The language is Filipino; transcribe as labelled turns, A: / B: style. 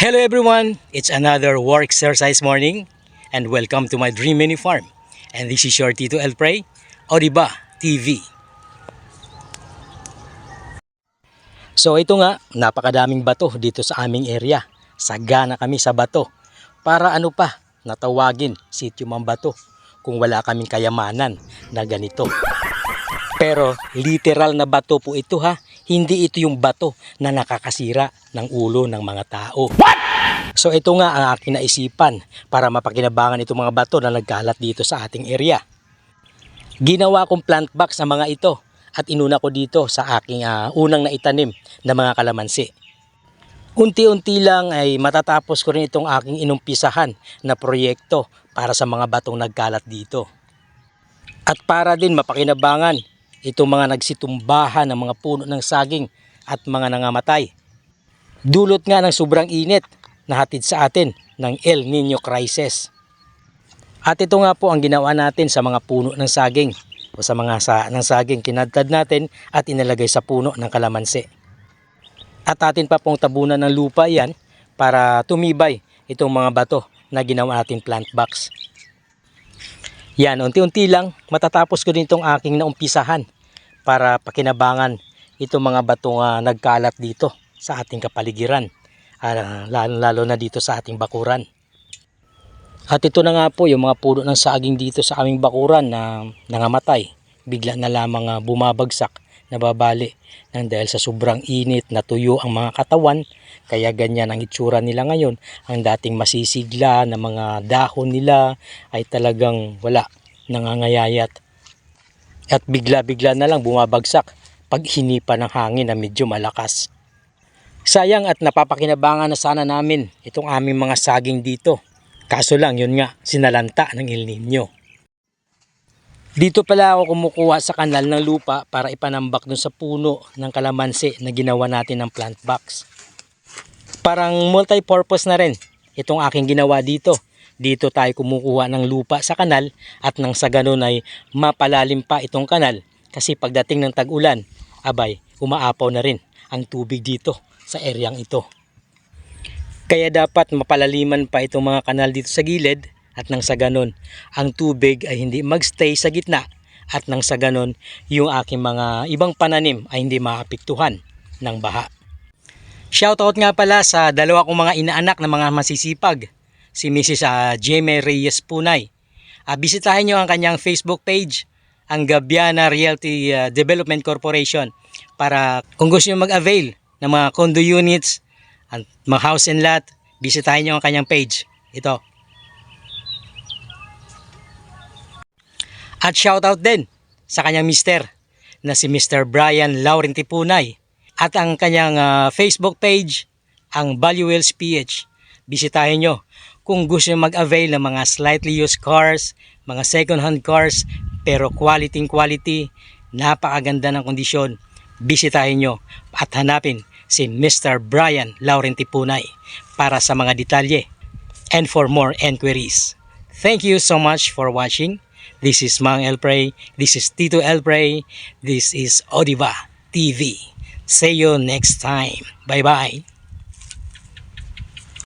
A: Hello everyone, it's another war exercise morning and welcome to my Dream Mini Farm. And this is your Tito El Prey, Odiba TV. So ito nga, napakadaming bato dito sa aming area. Sagana kami sa bato. Para ano pa, natawagin sityo Mambato kung wala kaming kayamanan na ganito. Pero literal na bato po ito ha. Hindi ito yung bato na nakakasira ng ulo ng mga tao. So ito nga ang aking naisipan para mapakinabangan itong mga bato na nagkalat dito sa ating area. Ginawa kong plant box ang mga ito at inuna ko dito sa aking ah, unang naitanim na mga kalamansi. Unti-unti lang ay matatapos ko rin itong aking inumpisahan na proyekto para sa mga batong nagkalat dito. At para din mapakinabangan itong mga nagsitumbahan ng mga puno ng saging at mga nangamatay. Dulot nga ng sobrang init na hatid sa atin ng El Nino crisis. At ito nga po ang ginawa natin sa mga puno ng saging o sa mga sa ng saging kinadtad natin at inilagay sa puno ng kalamansi. At atin pa pong tabunan ng lupa yan para tumibay itong mga bato na ginawa natin plant box. Yan, unti-unti lang matatapos ko din itong aking naumpisahan para pakinabangan itong mga batong ah, nagkalat dito sa ating kapaligiran. Ah, lalo, lalo na dito sa ating bakuran. At ito na nga po yung mga puno ng saging dito sa aming bakuran na nangamatay. Bigla na lamang ah, bumabagsak, nababali nang dahil sa sobrang init natuyo ang mga katawan kaya ganyan ang itsura nila ngayon ang dating masisigla na mga dahon nila ay talagang wala nangangayayat at bigla-bigla na lang bumabagsak pag hinipa ng hangin na medyo malakas. Sayang at napapakinabangan na sana namin itong aming mga saging dito. Kaso lang yun nga, sinalanta ng El Nino. Dito pala ako kumukuha sa kanal ng lupa para ipanambak dun sa puno ng kalamansi na ginawa natin ng plant box. Parang multi-purpose na rin itong aking ginawa dito. Dito tayo kumukuha ng lupa sa kanal at nang sa ganun ay mapalalim pa itong kanal kasi pagdating ng tag-ulan, abay, umaapaw na rin ang tubig dito sa eryang ito. Kaya dapat mapalaliman pa itong mga kanal dito sa gilid at nang sa ganun, ang tubig ay hindi magstay sa gitna at nang sa ganun, yung aking mga ibang pananim ay hindi maapektuhan ng baha. Shoutout nga pala sa dalawa kong mga inaanak na mga masisipag, si Mrs. ah, Jeme Reyes Punay. Ah, bisitahin nyo ang kanyang Facebook page, ang Gabiana Realty ah, Development Corporation para kung gusto nyo mag-avail ng mga condo units, at mga house and lot, bisitahin nyo ang kanyang page. Ito. At shoutout din sa kanyang mister na si Mr. Brian Laurenti Punay at ang kanyang ah, Facebook page ang Valuewells PH. Bisitahin nyo kung gusto nyo mag-avail ng mga slightly used cars, mga second hand cars, pero quality quality, napakaganda ng kondisyon. Bisitahin nyo at hanapin si Mr. Brian Laurenti Punay para sa mga detalye and for more enquiries. Thank you so much for watching. This is Mang Elprey. This is Tito Elprey. This is Odiva TV. See you next time. Bye-bye.